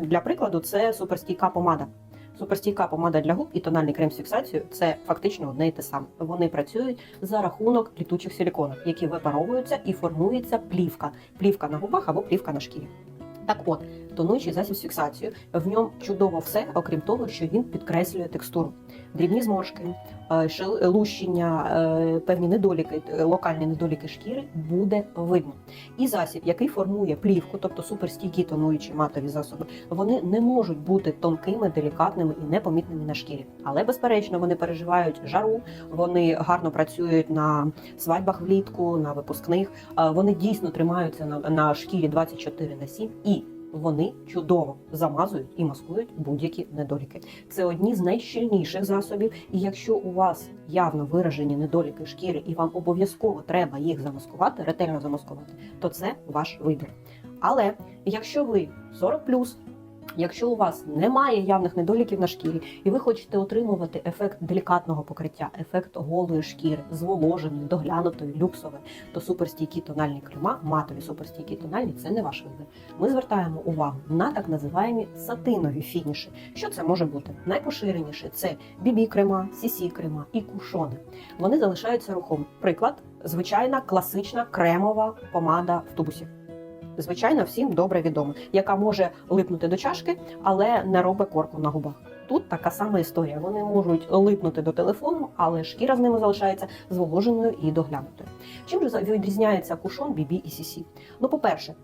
Для прикладу, це суперстійка помада. Суперстійка помада для губ і тональний крем з фіксацією це фактично одне і те саме. Вони працюють за рахунок літучих силіконів, які випаровуються і формується плівка. Плівка на губах або плівка на шкірі. Так от, тонуючий засіб з фіксацією. В ньому чудово все, окрім того, що він підкреслює текстуру. Дрібні зморшки, е, лущення, е, певні недоліки, е, локальні недоліки шкіри буде видно. І засіб, який формує плівку, тобто суперстійкі тонуючі матові засоби, вони не можуть бути тонкими, делікатними і непомітними на шкірі. Але безперечно, вони переживають жару, вони гарно працюють на свадьбах влітку, на випускних. Вони дійсно тримаються на, на шкірі 24 на 7 і вони чудово замазують і маскують будь-які недоліки. Це одні з найщільніших засобів. І якщо у вас явно виражені недоліки шкіри, і вам обов'язково треба їх замаскувати, ретельно замаскувати, то це ваш вибір. Але якщо ви 40 Якщо у вас немає явних недоліків на шкірі, і ви хочете отримувати ефект делікатного покриття, ефект голої шкіри, зволоженої, доглянутої, люксової, то суперстійкі тональні крема, матові суперстійкі тональні це не ваш вибір. Ми звертаємо увагу на так називаємо сатинові фініші. Що це може бути? Найпоширеніше це бібі крема, сісі крема і кушони. Вони залишаються рухом. Приклад, звичайна класична кремова помада в тубусі. Звичайно, всім добре відома, яка може липнути до чашки, але не робить корку на губах. Тут така сама історія. Вони можуть липнути до телефону, але шкіра з ними залишається зволоженою і доглянутою. Чим же відрізняється кушон, бібі і сісі? Ну, по-перше,